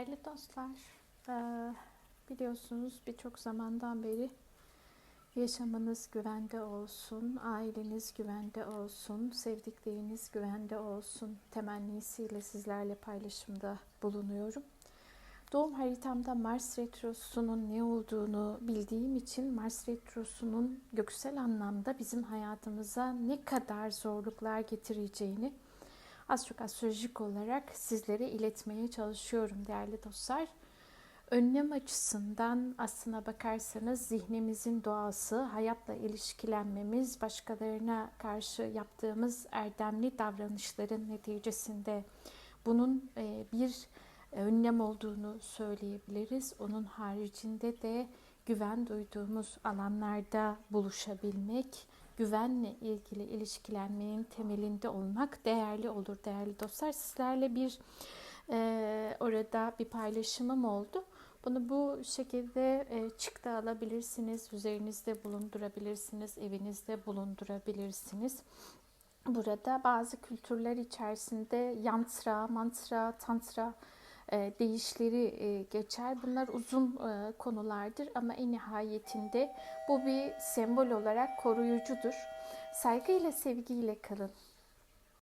Değerli dostlar, eee, biliyorsunuz birçok zamandan beri yaşamınız güvende olsun, aileniz güvende olsun, sevdikleriniz güvende olsun temennisiyle sizlerle paylaşımda bulunuyorum. Doğum haritamda Mars Retrosu'nun ne olduğunu bildiğim için Mars Retrosu'nun göksel anlamda bizim hayatımıza ne kadar zorluklar getireceğini az çok astrolojik olarak sizlere iletmeye çalışıyorum değerli dostlar. Önlem açısından aslına bakarsanız zihnimizin doğası, hayatla ilişkilenmemiz, başkalarına karşı yaptığımız erdemli davranışların neticesinde bunun e, bir önlem olduğunu söyleyebiliriz. Onun haricinde de güven duyduğumuz alanlarda buluşabilmek, güvenle ilgili ilişkilenmenin temelinde olmak değerli olur değerli dostlar. Sizlerle bir e, orada bir paylaşımım oldu. Bunu bu şekilde e, çıktı alabilirsiniz, üzerinizde bulundurabilirsiniz, evinizde bulundurabilirsiniz. Burada bazı kültürler içerisinde yantra, mantra, tantra deyişleri e, geçer. Bunlar uzun e, konulardır ama en nihayetinde bu bir sembol olarak koruyucudur. Saygıyla, sevgiyle kalın.